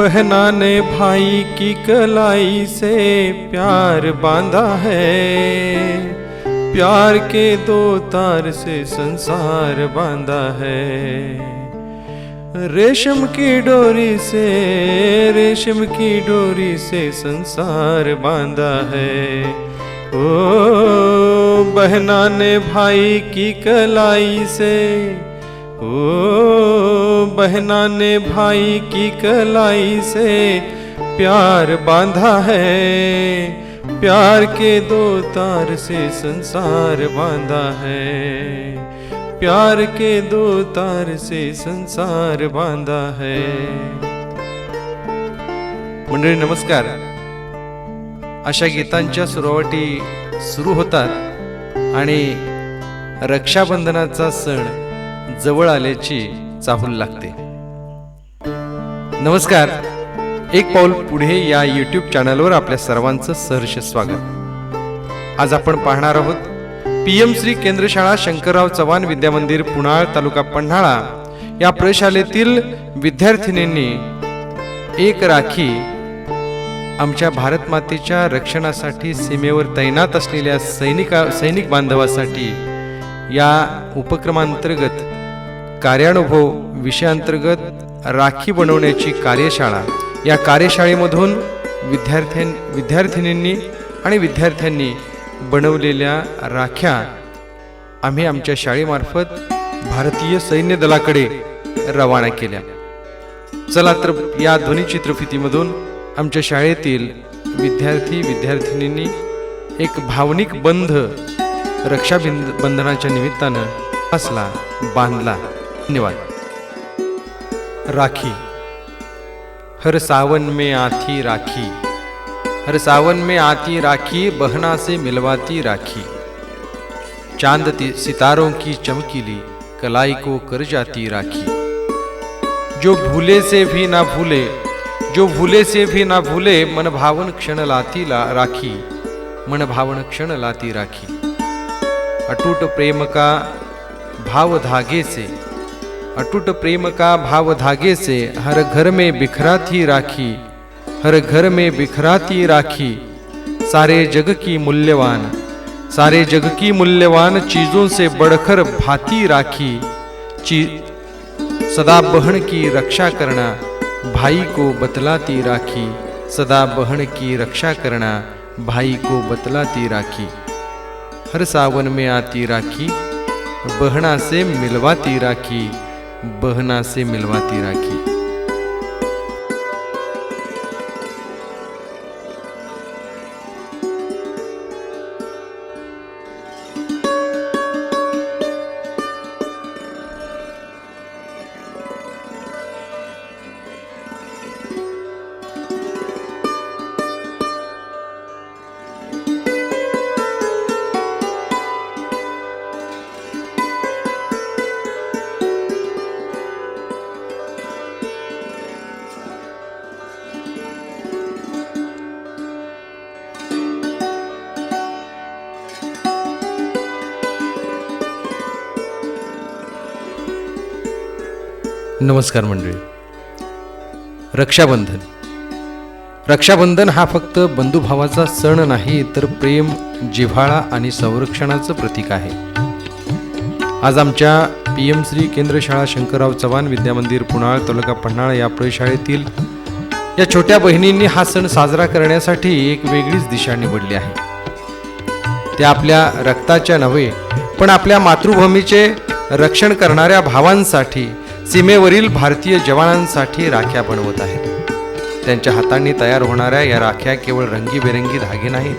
बहना ने भाई की कलाई से प्यार बांधा है। प्यार के दो तार से संसार बांधा है। रेशम की डोरी से, रेशम की डोरी से संसार बांधा है। ओ बहना ने भाई की कलाई से ओ बहना ने भाई की कलाई से प्यार बांधा है। प्यार के दो तार से संसार बांधा है। प्यार के दो तार से संसार बांधा है। मंडळी नमस्कार। अशा गीतांच्या सुरुवाती सुरू होतात आणि रक्षाबंधनाचा सण जवळ आल्याची चाहूल लागते. नमस्कार. एक पाऊल पुढे या यूट्यूब चॅनलवर आपल्या सर्वांचं सहर्ष स्वागत. आज आपण पाहणार आहोत पी एम श्री केंद्रशाळा शंकरराव चव्हाण विद्यामंदिर पुणाळ तालुका पन्हाळा या प्रशालेतील विद्यार्थिनींनी एक राखी आमच्या भारत मातेच्या रक्षणासाठी सीमेवर तैनात असलेल्या सैनिका सैनिक बांधवासाठी या उपक्रमांतर्गत कार्यानुभव विषयांतर्गत राखी बनवण्याची कार्यशाळा. या कार्यशाळेमधून विद्यार्थ्यां विद्यार्थिनींनी आणि विद्यार्थ्यांनी बनवलेल्या राख्या आम्ही आमच्या शाळेमार्फत भारतीय सैन्य दलाकडे रवाना केल्या. चला तर या ध्वनी चित्रफितीमधून आमच्या शाळेतील विद्यार्थी विद्यार्थिनींनी एक भावनिक बंध रक्षाबिंद बंधनाच्या निमित्तानं असला बांधला. धन्यवाद। राखी। हर सावन में आती राखी। हर सावन में आती राखी, बहना से मिलवाती राखी। चाँद सितारों की चमकीली कलाई को कर जाती राखी। जो भूले से भी ना भूले, जो भूले से भी ना भूले, मन भावन क्षण लाती ला राखी। मन भावन क्षण लाती राखी। अटूट प्रेम का भाव धागे से अटूट प्रेम का भाव धागे से हर घर में बिखराती राखी, हर घर में बिखराती राखी। सारे जग की मूल्यवान, सारे जग की मूल्यवान चीज़ों से बढ़कर भाती राखी। ची, सदा बहन की रक्षा करना, भाई को बतलाती राखी। सदा बहन की रक्षा करना, भाई को बतलाती राखी। हर सावन में आती राखी, बहना से मिलवाती राखी। बहना से मिलवाती राखी नमस्कार मंडळी. रक्षाबंधन. रक्षाबंधन हा फक्त बंधुभावाचा सण नाही तर प्रेम जिव्हाळा आणि संरक्षणाचं प्रतीक आहे. आज आमच्या पी एम श्री केंद्रशाळा शंकरराव चव्हाण विद्यामंदिर पुणाळ तालुका पन्हाळ या प्रयोगशाळेतील या छोट्या बहिणींनी हा सण साजरा करण्यासाठी एक वेगळीच दिशा निवडली आहे. त्या आपल्या रक्ताच्या नव्हे पण आपल्या मातृभूमीचे रक्षण करणाऱ्या भावांसाठी सीमेवरील भारतीय जवानांसाठी राख्या बनवत आहेत. त्यांच्या हातांनी तयार होणाऱ्या या राख्या केवळ रंगीबेरंगी धागे नाहीत.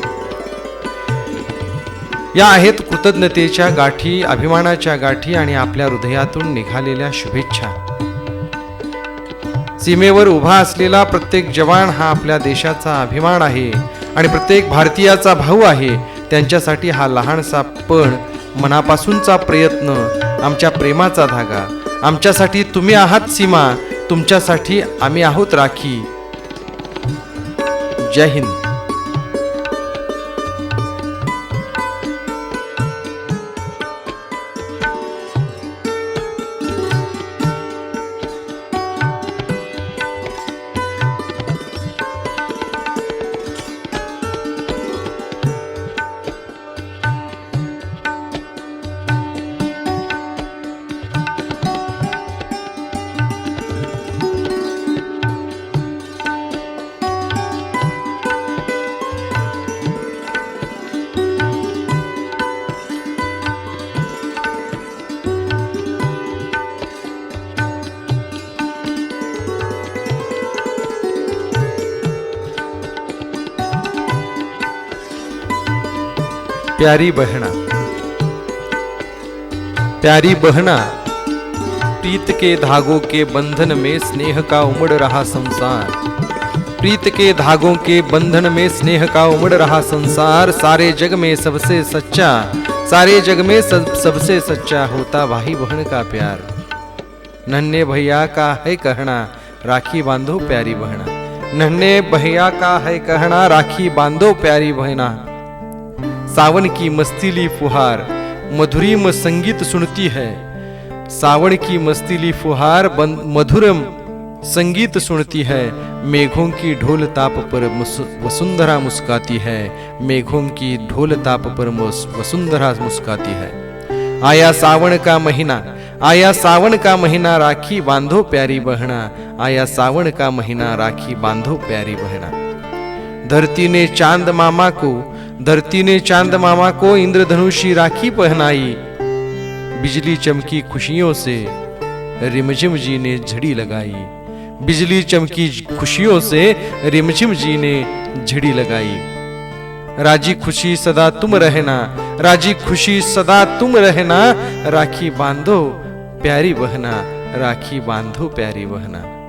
या आहेत कृतज्ञतेच्या गाठी अभिमानाच्या गाठी आणि आपल्या हृदयातून निघालेल्या शुभेच्छा. सीमेवर उभा असलेला प्रत्येक जवान हा आपल्या देशाचा अभिमान आहे आणि प्रत्येक भारतीयाचा भाऊ आहे. त्यांच्यासाठी हा लहानसा पण मनापासूनचा प्रयत्न आमच्या प्रेमाचा धागा. आमच्यासाठी तुम्ही आहात सीमा तुमच्यासाठी आम्ही आहोत राखी. जय हिंद. प्यारी बहना। प्यारी बहना, प्रीत के धागों के बंधन में स्नेह का उमड़ रहा संसार। प्रीत के धागों के बंधन में स्नेह का उमड़ रहा संसार। सारे जग में सबसे सच्चा, सारे जग में सब, सबसे सच्चा होता भाई बहन का प्यार। नन्हे भैया का है कहना, राखी बांधो प्यारी बहना। नन्हे भैया का है कहना, राखी बांधो प्यारी बहना। सावन की मस्तीली फुहार, मधुरीम संगीत सुनती है। सावन की मस्तीली फुहार मधुरम संगीत सुनती है। मेघों की ढोल ताप पर वसुंधरा मुस्काती है। मेघों की ढोल ताप पर वसुंधरा मुस्काती है। आया सावन का महीना, आया सावन का महीना राखी बांधो प्यारी बहना। आया सावन का महीना राखी बांधो प्यारी बहना। धरती ने चाँद मामा को धरती ने चाँद मामा को इंद्रधनुषी राखी पहनाई। बिजली चमकी खुशियों से रिमझिम जी ने झड़ी लगाई। बिजली चमकी खुशियों से रिमझिम जी ने झड़ी लगाई। राज़ी खुशी सदा तुम रहना, राज़ी खुशी सदा तुम रहना, राखी बांधो प्यारी बहना, राखी बांधो प्यारी बहना।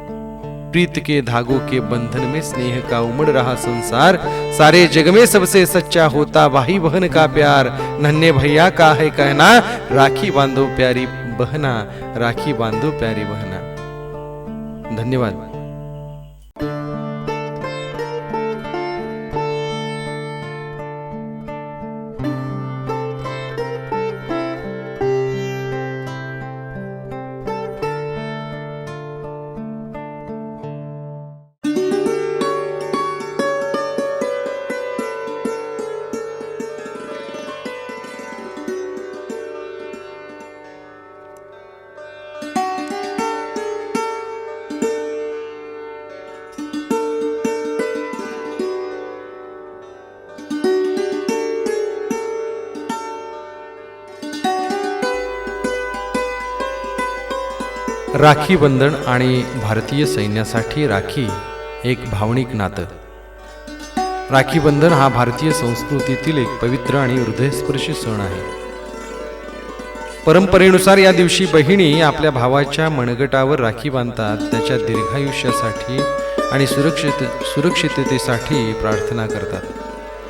प्रीत के धागों के बंधन में स्नेह का उमड़ रहा संसार। सारे जग में सबसे सच्चा होता भाई बहन का प्यार। नन्हे भैया का है कहना, राखी बांधो प्यारी बहना, राखी बांधो प्यारी बहना। धन्यवाद। राखी बंधन आणि भारतीय सैन्यासाठी राखी एक भावनिक नातं. राखी बंधन हा भारतीय संस्कृतीतील एक पवित्र आणि हृदयस्पर्शी सण आहे. परंपरेनुसार या दिवशी बहिणी आपल्या भावाच्या मनगटावर राखी बांधतात त्याच्या दीर्घायुष्यासाठी आणि सुरक्षित सुरक्षिततेसाठी प्रार्थना करतात.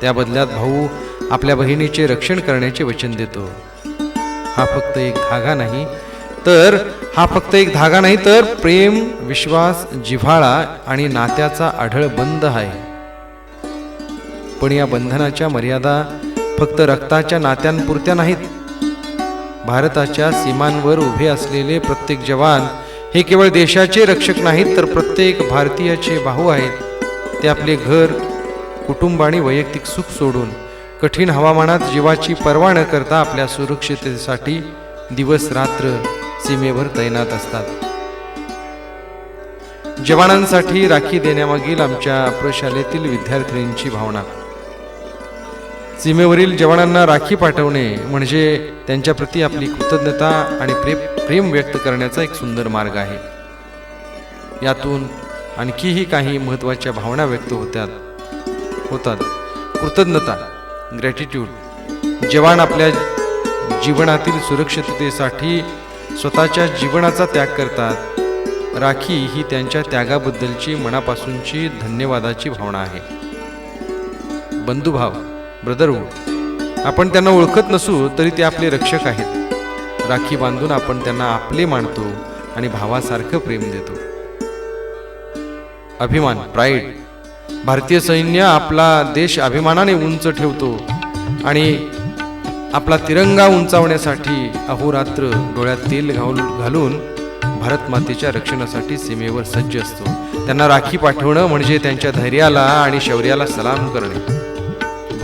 त्या बदल्यात भाऊ आपल्या बहिणीचे रक्षण करण्याचे वचन देतो. हा फक्त एक धागा नाही तर हा फक्त एक धागा नाही तर प्रेम विश्वास जिव्हाळा आणि नात्याचा आढळ बंध आहे. पण या बंधनाच्या मर्यादा फक्त रक्ताच्या नात्यांपुरत्या नाहीत. भारताच्या सीमांवर उभे असलेले प्रत्येक जवान हे केवळ देशाचे रक्षक नाहीत तर प्रत्येक भारतीयाचे भाऊ आहेत. ते आपले घर कुटुंब आणि वैयक्तिक सुख सोडून कठीण हवामानात जीवाची पर्वा न करता आपल्या सुरक्षिततेसाठी दिवस रात्र सीमेवर तैनात असतात. जवानांसाठी राखी देण्यामागील आमच्या प्रशालेतील विद्यार्थिनींची भावना. सीमेवरील जवानांना राखी पाठवणे म्हणजे त्यांच्याप्रती आपली कृतज्ञता आणि प्रेम प्रेम व्यक्त करण्याचा एक सुंदर मार्ग आहे. यातून आणखीही काही महत्त्वाच्या भावना व्यक्त होत्यात होतात. कृतज्ञता ग्रॅटिट्यूड जवान आपल्या जीवनातील सुरक्षिततेसाठी स्वतःच्या जीवनाचा त्याग करतात. राखी ही त्यांच्या त्यागाबद्दलची मनापासूनची धन्यवादाची भावना आहे. बंधुभाव ब्रदरहूड आपण त्यांना ओळखत नसू तरी ते आपले रक्षक आहेत. राखी बांधून आपण त्यांना आपले मानतो आणि भावासारखं प्रेम देतो. अभिमान प्राईड भारतीय सैन्य आपला देश अभिमानाने उंच ठेवतो आणि आपला तिरंगा उंचावण्यासाठी अहोरात्र डोळ्यात तेल घालून घालून भारत मातेच्या रक्षणासाठी सीमेवर सज्ज असतो. त्यांना राखी पाठवणं म्हणजे त्यांच्या धैर्याला आणि शौर्याला सलाम करणे.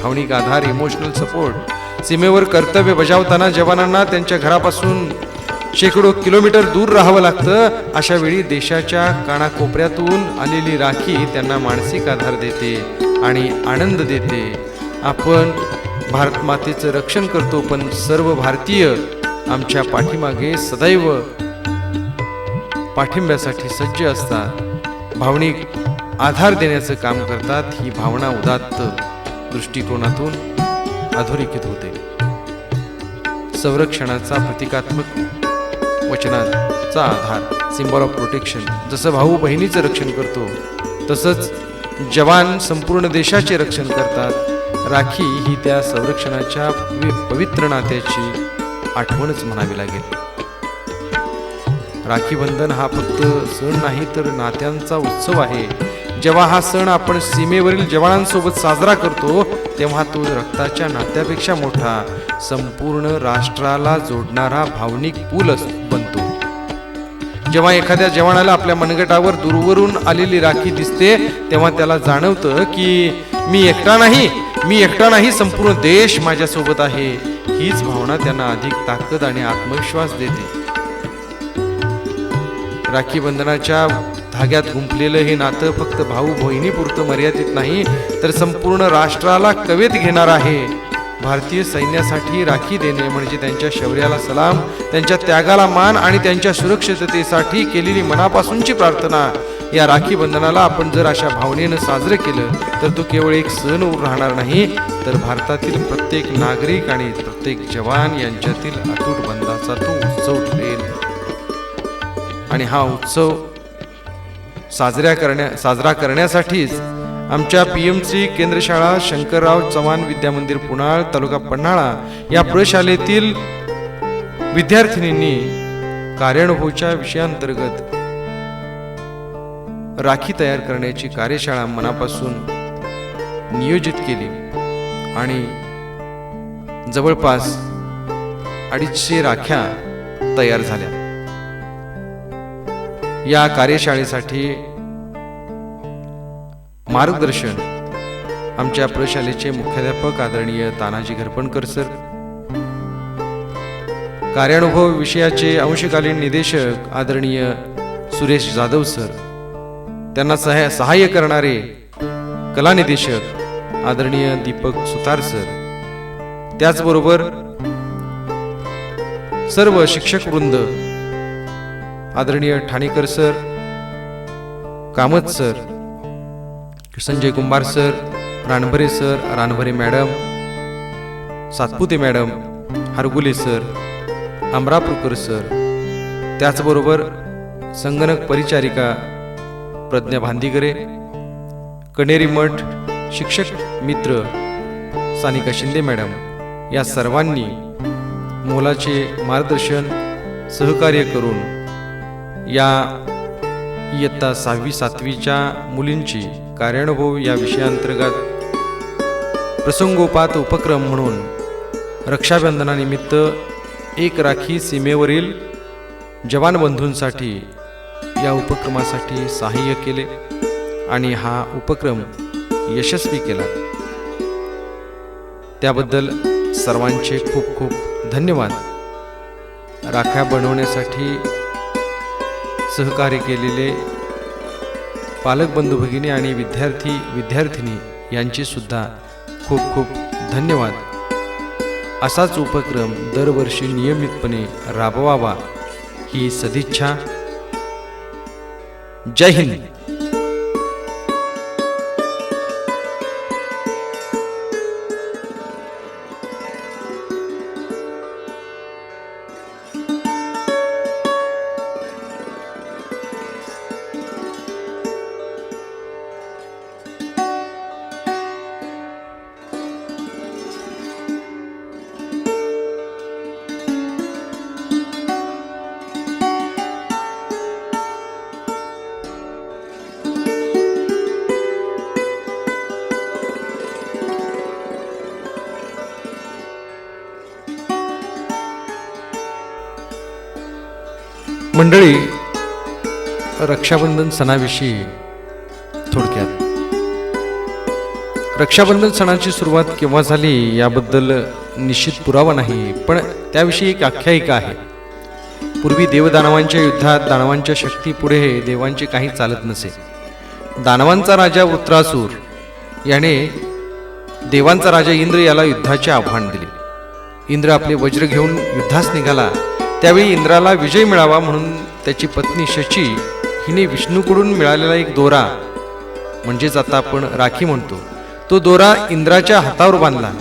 भावनिक आधार इमोशनल सपोर्ट सीमेवर कर्तव्य बजावताना जवानांना त्यांच्या घरापासून शेकडो किलोमीटर दूर राहावं लागतं. अशा वेळी देशाच्या कानाकोपऱ्यातून आलेली राखी त्यांना मानसिक आधार देते आणि आनंद देते. आपण भारत मातेचं रक्षण करतो पण सर्व भारतीय आमच्या पाठीमागे सदैव पाठिंब्यासाठी सज्ज असतात. भावनिक आधार देण्याचं काम करतात ही भावना उदात्त दृष्टिकोनातून अधोरेखित होते. संरक्षणाचा प्रतिकात्मक वचनाचा आधार सिम्बॉल ऑफ प्रोटेक्शन जसं भाऊ बहिणीचं रक्षण करतो तसंच जवान संपूर्ण देशाचे रक्षण करतात. राखी ही त्या संरक्षणाच्या पवित्र नात्याची आठवणच म्हणावी लागेल. राखीबंधन हा फक्त सण नाही तर नात्यांचा उत्सव आहे. जेव्हा हा सण आपण सीमेवरील जवानांसोबत साजरा करतो तेव्हा तो रक्ताच्या नात्यापेक्षा मोठा संपूर्ण राष्ट्राला जोडणारा भावनिक पूल बनतो. जेव्हा एखाद्या जवानाला आपल्या मनगटावर दूरवरून आलेली राखी दिसते तेव्हा त्याला जाणवतं की मी एकटा नाही मी एकटा नाही संपूर्ण देश माझ्यासोबत आहे. हीच भावना त्यांना अधिक ताकद आणि आत्मविश्वास देते. राखी बंधनाच्या धाग्यात गुंपलेलं हे नातं फक्त भाऊ बहिणीपुरतं मर्यादित नाही तर संपूर्ण राष्ट्राला कवेत घेणार आहे. भारतीय सैन्यासाठी राखी देणे म्हणजे त्यांच्या शौर्याला सलाम त्यांच्या त्यागाला मान आणि त्यांच्या सुरक्षिततेसाठी केलेली मनापासूनची प्रार्थना. या राखी बंधनाला आपण जर अशा भावनेनं साजरं केलं तर तो केवळ एक सण राहणार नाही तर भारतातील प्रत्येक नागरिक आणि प्रत्येक जवान यांच्यातील अतूट बंधाचा तो उत्सव ठरेल. आणि हा उत्सव साजऱ्या करण्या साजरा करण्यासाठीच आमच्या पी एम सी केंद्रशाळा शंकरराव चव्हाण विद्यामंदिर पुनाळ तालुका पन्हाळा या प्रशालेतील विद्यार्थिनींनी कार्यानुभवच्या विषयांतर्गत राखी तयार करण्याची कार्यशाळा मनापासून नियोजित केली. आणि जवळपास अडीचशे राख्या तयार झाल्या. या कार्यशाळेसाठी मार्गदर्शन आमच्या प्रशालेचे मुख्याध्यापक आदरणीय तानाजी घरपणकर सर कार्यानुभव विषयाचे अंशकालीन निदेशक आदरणीय सुरेश जाधव सर त्यांना सहाय्य सहाय्य करणारे कलानिदेशक आदरणीय दीपक सुतार सर. त्याचबरोबर सर्व शिक्षक वृंद आदरणीय Thanekar sir Kamat sir Sanjay Kumbhar sir Ranbhare sir Ranbhare madam Satpute madam Hargule sir Amrapurkar sir. त्याचबरोबर संगणक परिचारिका प्रज्ञा भांदिगरे कणेरी मठ शिक्षक मित्र सानिका शिंदे मॅडम या सर्वांनी मोलाचे मार्गदर्शन सहकार्य करून या इयत्ता सहावी सातवीच्या मुलींची कार्यानुभव या विषयांतर्गत प्रसंगोपात उपक्रम म्हणून रक्षाबंधनानिमित्त एक राखी सीमेवरील जवान बंधूंसाठी या उपक्रमासाठी सहाय्य केले आणि हा उपक्रम यशस्वी केला. त्याबद्दल सर्वांचे खूप खूप धन्यवाद. राख्या बनवण्यासाठी सहकार्य केलेले पालक बंधू भगिनी आणि विद्यार्थी विद्यार्थिनी यांचे सुद्धा खूप खूप धन्यवाद. असाच उपक्रम दरवर्षी नियमितपणे राबवावा ही सदिच्छा. जय हिंद। मंडळी रक्षाबंधन सणाविषयी थोडक्यात. रक्षाबंधन सणाची सुरुवात केव्हा झाली याबद्दल निश्चित पुरावा नाही पण त्याविषयी एक आख्यायिका आहे. पूर्वी देवदानवांच्या युद्धात दानवांच्या शक्तीपुढे देवांचे काही चालत नसे. दानवांचा राजा वृत्रासूर याने देवांचा राजा इंद्र याला युद्धाचे आव्हान दिले. इंद्र आपले वज्र घेऊन युद्धास निघाला. त्यावेळी इंद्राला विजय मिळावा म्हणून त्याची पत्नी शची हिने विष्णूकडून मिळालेला एक दोरा म्हणजेच आता आपण राखी म्हणतो तो दोरा इंद्राच्या हातावर बांधला.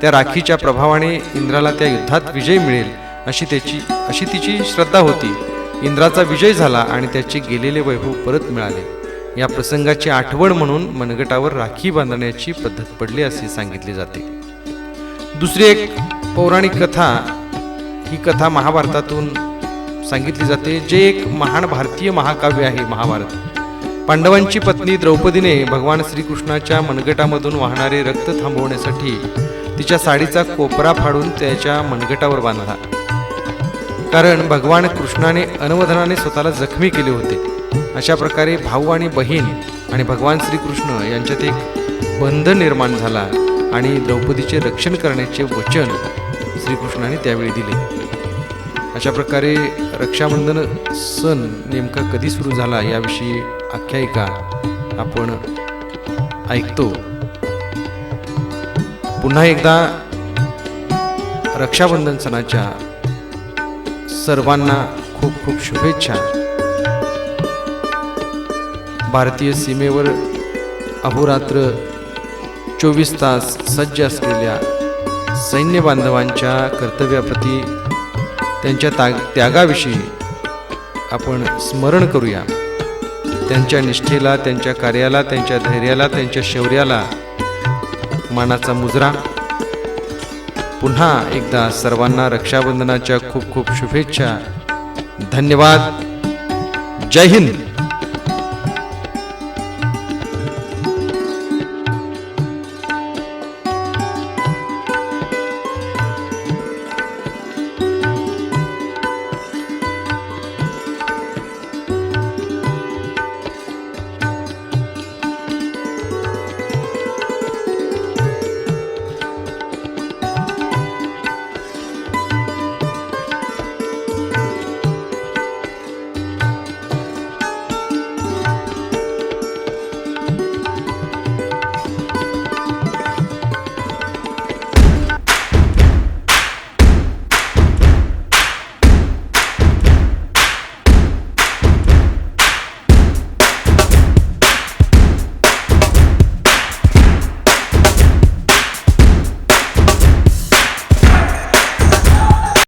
त्या राखीच्या प्रभावाने इंद्राला त्या युद्धात विजय मिळेल अशी त्याची अशी तिची श्रद्धा होती. इंद्राचा विजय झाला आणि त्याचे गेलेले वैभव परत मिळाले. या प्रसंगाची आठवण म्हणून मनगटावर राखी बांधण्याची पद्धत पडली असे सांगितले जाते. दुसरी एक पौराणिक कथा ही कथा महाभारतातून सांगितली जाते जे एक महान भारतीय महाकाव्य आहे महाभारत. पांडवांची पत्नी द्रौपदीने भगवान श्रीकृष्णाच्या मनगटामधून वाहणारे रक्त थांबवण्यासाठी तिच्या साडीचा कोपरा फाडून त्याच्या मनगटावर बांधला. कारण भगवान कृष्णाने अनवधनाने स्वतःला जखमी केले होते. अशा प्रकारे भाऊ आणि बहीण आणि भगवान श्रीकृष्ण यांच्यात एक बंध निर्माण झाला आणि द्रौपदीचे रक्षण करण्याचे वचन श्रीकृष्णाने त्यावेळी दिले. अशा प्रकारे रक्षाबंधन सण नेमका कधी सुरू झाला याविषयी आख्यायिका आपण ऐकतो. पुन्हा एकदा रक्षाबंधन सणाच्या सर्वांना खूप खूप शुभेच्छा. भारतीय सीमेवर अहोरात्र चोवीस तास सज्ज असलेल्या सैन्य बांधवांच्या कर्तव्याप्रती त्यांच्या ता त्यागाविषयी आपण स्मरण करूया. त्यांच्या निष्ठेला त्यांच्या कार्याला त्यांच्या धैर्याला त्यांच्या शौर्याला मानाचा मुजरा. पुन्हा एकदा सर्वांना रक्षाबंधनाच्या खूप खूप शुभेच्छा. धन्यवाद. जय हिंद.